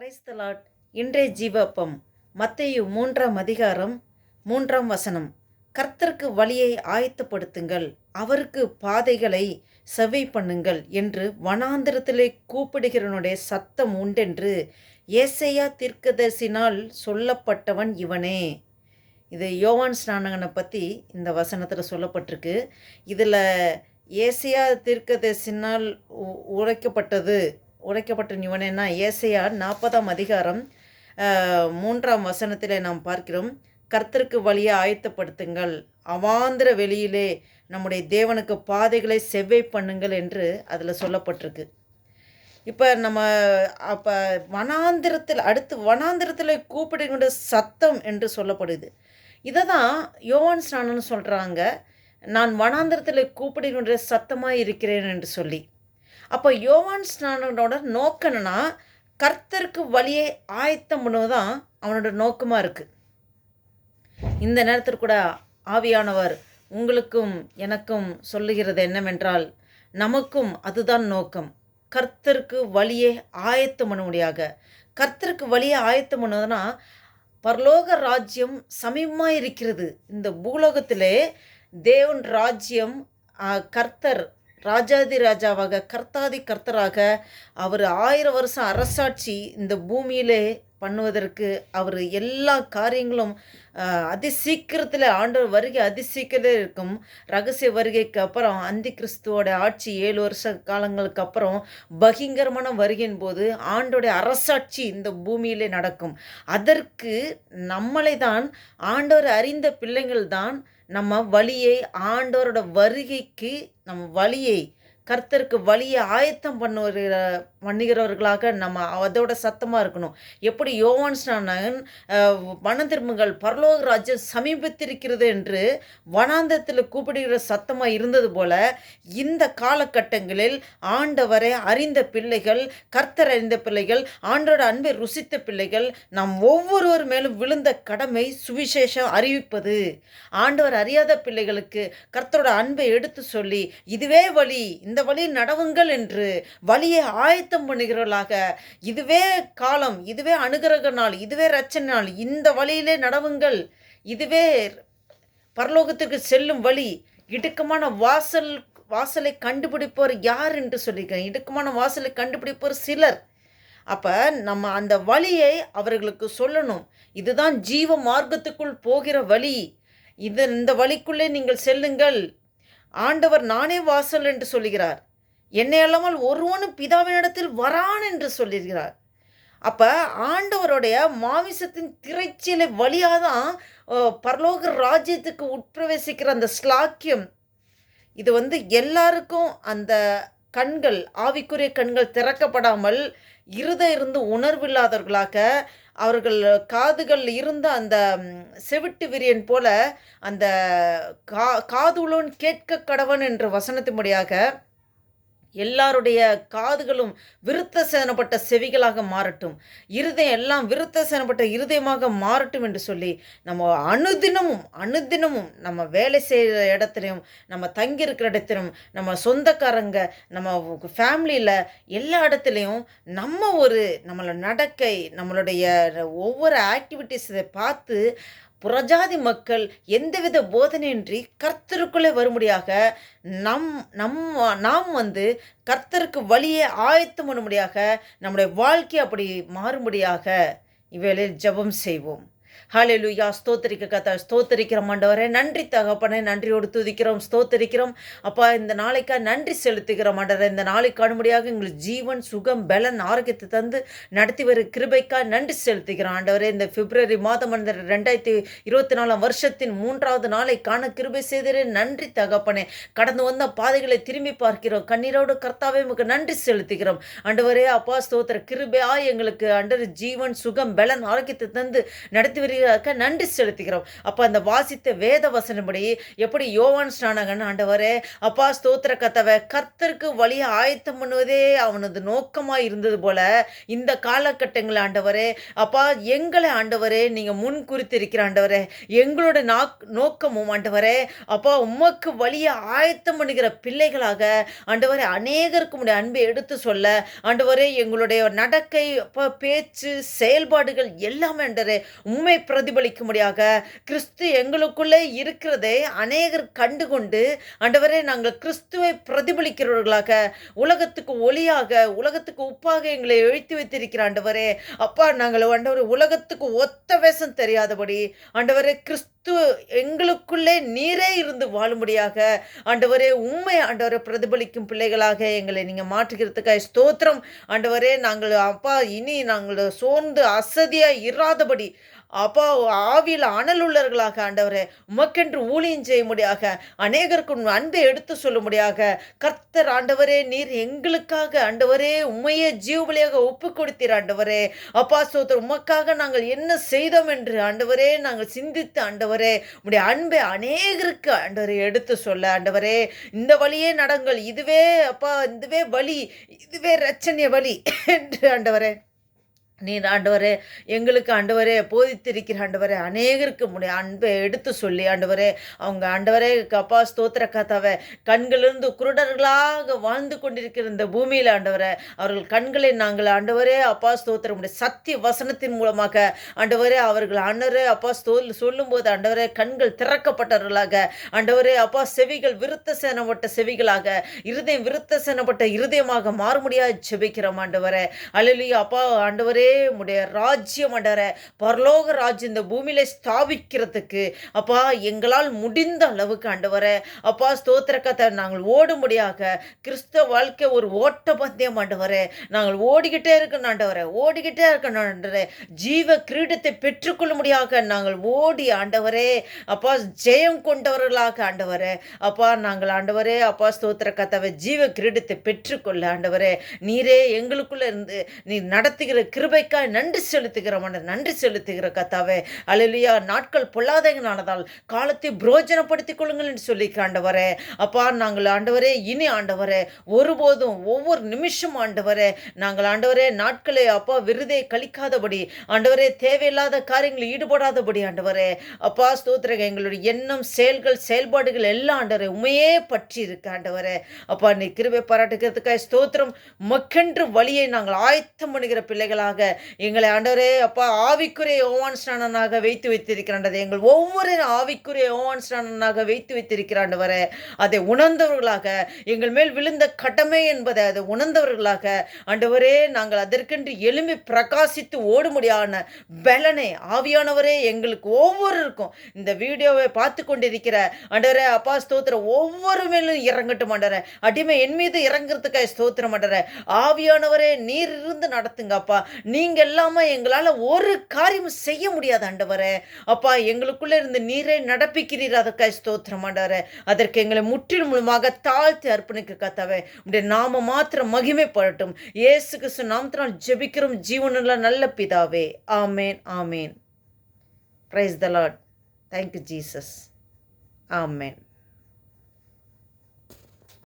கிரைஸ்தலாட் இன்றைய ஜீவப்பம் மத்தையு மூன்றாம் அதிகாரம் மூன்றாம் வசனம். கர்த்தருக்கு வழியை ஆயத்தப்படுத்துங்கள் அவருக்கு பாதைகளை செவை பண்ணுங்கள் என்று வனாந்திரத்திலே கூப்பிடுகிறவனுடைய சத்தம் உண்டென்று ஏசையா தீர்க்கதரிசினால் சொல்லப்பட்டவன் இவனே. இது யோவான் ஸ்நானகனை பற்றி இந்த வசனத்தில் சொல்லப்பட்டிருக்கு. இதில் ஏசையா தீர்க்கதரிசினால் உ- உரைக்கப்பட்டது உரைக்கப்பட்ட இவனேன்னா ஏசையா நாற்பதாம் அதிகாரம் மூன்றாம் வசனத்திலே நாம் பார்க்கிறோம் கர்த்தருக்கு வழியை ஆயத்தப்படுத்துங்கள். அவாந்திர வெளியிலே நம்முடைய தேவனுக்கு பாதைகளை செவ்வை பண்ணுங்கள் என்று அதில் சொல்லப்பட்டிருக்கு. இப்போ நம்ம அப்போ வனாந்திரத்தில் அடுத்து வனாந்திரத்தில் கூப்பிடுகின்ற சத்தம் என்று சொல்லப்படுது. இதை தான் யோவான் ஸ்நானன்னு சொல்கிறாங்க நான் வனாந்திரத்தில் கூப்பிடுகின்ற சத்தமாக இருக்கிறேன் என்று சொல்லி. அப்போ யோவான் ஸ்நானனோட நோக்கம் கர்த்தருக்கு வழியை ஆயத்தம் பண்ணுவதுதான் அவனோட நோக்கமாக இருக்குது இந்த நேரத்தில் கூட ஆவியானவர் உங்களுக்கும் எனக்கும் சொல்லுகிறது என்னவென்றால் நமக்கும் அதுதான் நோக்கம். கர்த்தருக்கு வழியை ஆயத்தம் பண்ணும்படியாக. கர்த்தருக்கு வழியை ஆயத்தம் பண்ணுவதுனா பரலோக ராஜ்யம் சமீபமாக இருக்கிறது. இந்த பூலோகத்திலே தேவன் ராஜ்யம் கர்த்தர் ராஜாதி ராஜாவாக கர்த்தாதி கர்த்தராக அவர் ஆயிரம் வருஷம் அரசாட்சி இந்த பூமியிலே பண்ணுவதற்கு அவர் எல்லா காரியங்களும் அதிசீக்கிரத்தில் அதி சீக்கிரத்தில் ஆண்டவர் வருகை அதி சீக்கிரத்தில் இருக்கும். ரகசிய வருகைக்கு அப்புறம் அந்தி கிறிஸ்துவோட ஆட்சி ஏழு வருஷ காலங்களுக்கு அப்புறம் பகிங்கரமான வருகையின் போது ஆண்டோடைய அரசாட்சி இந்த பூமியிலே நடக்கும். அதற்கு நம்மளை தான் ஆண்டவர் அறிந்த பிள்ளைகள் தான் நம்ம வழியை ஆண்டவரோட வருகைக்கு நம்ம வழியை கர்த்தருக்கு வழியை ஆயத்தம் பண்ணுகிற பண்ணுகிறவர்களாக நம்ம அதோட சத்தமாக இருக்கணும். எப்படி யோவான் ஸ்நானகன் மனம் திரும்புங்கள் பரலோக ராஜ்யம் சமீபத்திருக்கிறது என்று வனாந்தத்தில் கூப்பிடுகிற சத்தமாக இருந்தது போல இந்த காலகட்டங்களில் ஆண்டவரை அறிந்த பிள்ளைகள் கர்த்தர் அறிந்த பிள்ளைகள் ஆண்டோட அன்பை ருசித்த பிள்ளைகள் நாம் ஒவ்வொருவர் மேலும் விழுந்த கடமை சுவிசேஷம் அறிவிப்பது. ஆண்டவர் அறியாத பிள்ளைகளுக்கு கர்த்தரோட அன்பை எடுத்து சொல்லி இதுவே வழி இந்த வழி நடவுங்கள் என்று வழியை ஆயத்தம் பண்ணுகிறவர்களாக இதுவே காலம் இதுவே அனுகிரக நாள் இதுவே ரச்சனை நாள் இந்த வழியிலே நடவுங்கள். இதுவே பரலோகத்துக்கு செல்லும் வழி. இடுக்கமான வாசல் வாசலை கண்டுபிடிப்பவர் யார் என்று சொல்லியிருக்கேன் இடுக்கமான வாசலை கண்டுபிடிப்பவர் சிலர். அப்போ நம்ம அந்த வழியை அவர்களுக்கு சொல்லணும். இதுதான் ஜீவ மார்க்கத்துக்குள் போகிற வழி. இது இந்த வழிக்குள்ளே நீங்கள் செல்லுங்கள். ஆண்டவர் நானே வாசல் என்று சொல்லுகிறார். என்னை அல்லாமல் ஒருவனும் பிதாவினிடத்தில் வரான் என்று சொல்லியிருக்கிறார். அப்போ ஆண்டவருடைய மாமிசத்தின் திரைச்சீலை வழியாக தான் பரலோக ராஜ்யத்துக்கு உட்பிரவேசிக்கிற அந்த ஸ்லாக்கியம். இது வந்து எல்லாருக்கும் அந்த கண்கள் ஆவிக்குரிய கண்கள் திறக்கப்படாமல் இருத இருந்து உணர்வில்லாதவர்களாக அவர்கள் காதுகள் இருந்த அந்த செவிட்டு விரியன் போல அந்த கா காதுலோன் கேட்க கடவன் என்ற வசனத்தின் முடியாக எல்லாருடைய காதுகளும் விருத்த சேனப்பட்ட செவிகளாக மாறட்டும். இருதயம் எல்லாம் விருத்த சேனப்பட்ட இருதயமாக மாறட்டும் என்று சொல்லி நம்ம அனுதினமும் அனுதினமும் நம்ம வேலை செய்கிற இடத்துலையும் நம்ம தங்கியிருக்கிற இடத்திலும் நம்ம சொந்தக்காரங்க நம்ம ஃபேமிலியில் எல்லா இடத்துலையும் நம்ம ஒரு நம்மளோட நடக்கை நம்மளுடைய ஒவ்வொரு ஆக்டிவிட்டீஸை பார்த்து புறஜாதி மக்கள் எந்தவித போதனையின்றி கர்த்தருக்குள்ளே வரும்படியாக நம் நம் நாம் வந்து கர்த்தருக்கு வழியை ஆயத்தம் பண்ணும்படியாக நம்முடைய வாழ்க்கை அப்படி மாறும்படியாக இவ்வேளையில் ஜெபம் செய்வோம். ஹாலெலுயா ஸ்தோத்திரிக்க கத்தா ஸ்தோத்திரிக்கிறோம் ஆண்டவரே. நன்றி தகப்பனே நன்றியோடு துதிக்கிறோம் ஸ்தோத்திரிக்கிறோம். அப்பா இந்த நாளைக்கா நன்றி செலுத்துகிறோம் ஆண்டவரே. இந்த நாளைக்கு காணும்படியாக எங்களுக்கு ஜீவன் சுகம் பலன் ஆரோக்கியத்தை தந்து நடத்தி வரும் கிருபைக்கா நன்றி செலுத்துகிறோம் ஆண்டவரே. இந்த பிப்ரவரி மாதம் அந்த ரெண்டாயிரத்தி இருபத்தி நாலாம் வருஷத்தின் மூன்றாவது நாளை காண கிருபை செய்தரே. நன்றி தகப்பனே. கடந்து வந்த பாதைகளை திரும்பி பார்க்கிறோம். கண்ணீரோடு கர்த்தாவே உமக்கு நன்றி செலுத்துகிறோம். ஆண்டவரே அப்பா ஸ்தோத்திர கிருபையா எங்களுக்கு அண்டர் ஜீவன் சுகம் பலன் ஆரோக்கியத்தை தந்து நடத்தி நடத்துவீர்களாக நன்றி செலுத்துகிறோம். அப்போ அந்த வாசித்த வேத வசனப்படி எப்படி யோவான் ஸ்நானகன் ஆண்டவரே அப்பா ஸ்தோத்திர கத்தவை கர்த்தருக்கு வழியை ஆயத்தம் பண்ணுவதே அவனது நோக்கமாக இருந்தது போல இந்த காலகட்டங்கள் ஆண்டவரே அப்பா எங்களை ஆண்டவரே நீங்கள் முன் குறித்திருக்கிற ஆண்டவரே எங்களோட நோக்கமும் ஆண்டவரே அப்பா உமக்கு வழியை ஆயத்தம் பண்ணுகிற பிள்ளைகளாக ஆண்டவரே அநேகருக்கு அன்பை எடுத்து சொல்ல ஆண்டவரே எங்களுடைய நடக்கை பேச்சு செயல்பாடுகள் எல்லாமே ஆண்டவரே உண்மை பிரதிபலிக்கும்படியாக கிறிஸ்து எங்களுக்குள்ளே இருக்கிறதை அநேகர் கண்டுகொண்டு ஆண்டவரே நாங்கள் கிறிஸ்துவை பிரதிபலிக்கிறவர்களாக உலகத்துக்கு ஒளியாக உலகத்துக்கு உப்பாக எங்களை எழுத்தி வைத்திருக்கிற ஆண்டவரே அப்பா நாங்கள் ஆண்டவர் உலகத்துக்கு ஒத்த வேஷம் தெரியாதபடி ஆண்டவரே கிறிஸ்து எங்களுக்குள்ளே நீரே இருந்து வாழும்படியாக ஆண்டவரே உண்மை ஆண்டவரை பிரதிபலிக்கும் பிள்ளைகளாக எங்களை நீங்கள் மாற்றுகிறதுக்காக ஸ்தோத்திரம். ஆண்டவரே நாங்கள் அப்பா இனி நாங்கள் சோர்ந்து அசதியாக இராதபடி அப்பா ஆவியில் அனல் உள்ளவர்களாக ஆண்டவரே உமக்கென்று ஊழியம் செய்ய முடியாக அநேகருக்கு அன்பை எடுத்து சொல்ல முடியாக கர்த்தர் ஆண்டவரே நீர் எங்களுக்காக ஆண்டவரே உண்மையே ஜீவபலியாக ஒப்பு கொடுத்தீர் ஆண்டவரே. அப்பா சோதர் உமக்காக நாங்கள் என்ன செய்தோம் என்று ஆண்டவரே நாங்கள் சிந்தித்து ஆண்டவர் உடைய அன்பை அநேகருக்கு ஆண்டவரை எடுத்து சொல்ல ஆண்டவரே இந்த வழியே நடங்கள் இதுவே அப்பா இதுவே வழி இதுவே ரச்சனைய வழி என்று ஆண்டவரே. நீர் ஆண்டவரே எங்களுக்கு ஆண்டவரே போதித்திருக்கிற ஆண்டவரே அநேகருக்கு முடிய அன்பை எடுத்து சொல்லி ஆண்டவரே அவங்க ஆண்டவரே கப்பா ஸ்தோத்திர கதாவை கண்களிலிருந்து குருடர்களாக வாழ்ந்து கொண்டிருக்கிற இந்த பூமியில் ஆண்டவரே அவர்கள் கண்களை நாங்கள் ஆண்டவரே அப்பா ஸ்தோத்திர சத்திய வசனத்தின் மூலமாக ஆண்டவரே அவர்கள் ஆண்டவரே அப்பா ஸ்தோல் சொல்லும்போது ஆண்டவரே கண்கள் திறக்கப்பட்டவர்களாக ஆண்டவரே அப்பா செவிகள் விருத்த சேனப்பட்ட செவிகளாக இருதயம் விருத்த சேனப்பட்ட இருதயமாக மாற செபிக்கிறோம் ஆண்டவரே. அழலி அப்பா ஆண்டவரே உடைய ராஜ்யம் அடர பரலோக ராஜ்யம் இந்த பூமியில ஸ்தாபிக்கிறதுக்கு அப்பா எங்களால் முடிந்த அளவுக்கு ஆண்டவர அப்பா ஸ்தோத்திரக்கத்தை நாங்கள் ஓடும்படியாக கிறிஸ்தவ வாழ்க்கை ஒரு ஓட்ட பந்தயம் ஆண்டவர நாங்கள் ஓடிக்கிட்டே இருக்கணும் ஆண்டவர ஓடிக்கிட்டே இருக்கணும் ஆண்டவரே ஜீவ கிரீடத்தை பெற்றுக்கொள்ளும்படியாக நாங்கள் ஓடி ஆண்டவரே அப்பா ஜெயம் கொண்டவர்களாக ஆண்டவரே அப்பா நாங்கள் ஆண்டவரே அப்பா ஸ்தோத்திர கத்தவை ஜீவ கிரீடத்தை பெற்றுக்கொள்ள ஆண்டவரே நீரே எங்களுக்குள்ள இருந்து நீ நடத்துகிற கிருபை கிருபைக்காய் நன்றி செலுத்துகிறோம் நன்றி செலுத்துகிற கத்தாவே அழலியா நாட்கள் பொல்லாதங்கனானதால் காலத்தை புரோஜனப்படுத்திக் கொள்ளுங்கள் என்று சொல்லி ஆண்டவரே. அப்பா நாங்கள் ஆண்டவரே இனி ஆண்டவரே ஒருபோதும் ஒவ்வொரு நிமிஷம் ஆண்டவரே நாங்கள் ஆண்டவரே நாட்களை அப்பா விருதை கழிக்காதபடி ஆண்டவரே தேவையில்லாத காரியங்களில் ஈடுபடாதபடி ஆண்டவரே. அப்பா ஸ்தோத்திரக எங்களுடைய எண்ணம் செயல்கள் செயல்பாடுகள் எல்லாம் ஆண்டவரே உமையே பற்றி இருக்கு ஆண்டவரே. அப்பா நீ கிருபை பாராட்டுக்கிறதுக்காக ஸ்தோத்திரம் மக்கென்று வழியை நாங்கள் ஆயத்தம் பண்ணுகிற பிள்ளைகளாக எங்களை ஆண்டவரே அப்பா ஆவிக்குரிய ஓவான் ஸ்நானனாக வைத்து வைத்திருக்கிறாண்டது எங்கள் ஒவ்வொரு ஆவிக்குரிய ஓவான் ஸ்நானனாக வைத்து வைத்திருக்கிறாண்டவர அதை உணர்ந்தவர்களாக எங்கள் மேல் விழுந்த கடமை என்பதை அதை உணர்ந்தவர்களாக ஆண்டவரே நாங்கள் அதற்கென்று எளிமை பிரகாசித்து ஓடுமுடியான பலனை ஆவியானவரே எங்களுக்கு ஒவ்வொருக்கும் இந்த வீடியோவை பார்த்து கொண்டிருக்கிற ஆண்டவரே அப்பா ஸ்தோத்திர ஒவ்வொரு மேலும் இறங்கட்டும் ஆண்டவரே. அடிமை என் மீது இறங்குறதுக்காக ஸ்தோத்திரம் ஆண்டவரே. ஆவியானவரே நீர் இருந்து நடத்துங்க அப்பா. நீங்கள் இல்லாமல் எங்களால் ஒரு காரியம் செய்ய முடியாது ஆண்டவரே. அப்பா எங்களுக்குள்ளே இருந்து நீரை நடப்பிக்கிறீர் அதற்காக ஸ்தோத்திரம் ஆண்டவரே. அதற்கு எங்களை முற்றிலும் மூலமாக தாழ்த்தி அர்ப்பணிக்க கத்தவே உடைய நாம மாத்திரம் மகிமைப்படட்டும் ஏசு கிறிஸ்து நாமத்தினால் ஜெபிக்கிறோம். ஜீவனுள்ள நல்ல பிதாவே. Amen amen. Praise the Lord thank you Jesus amen.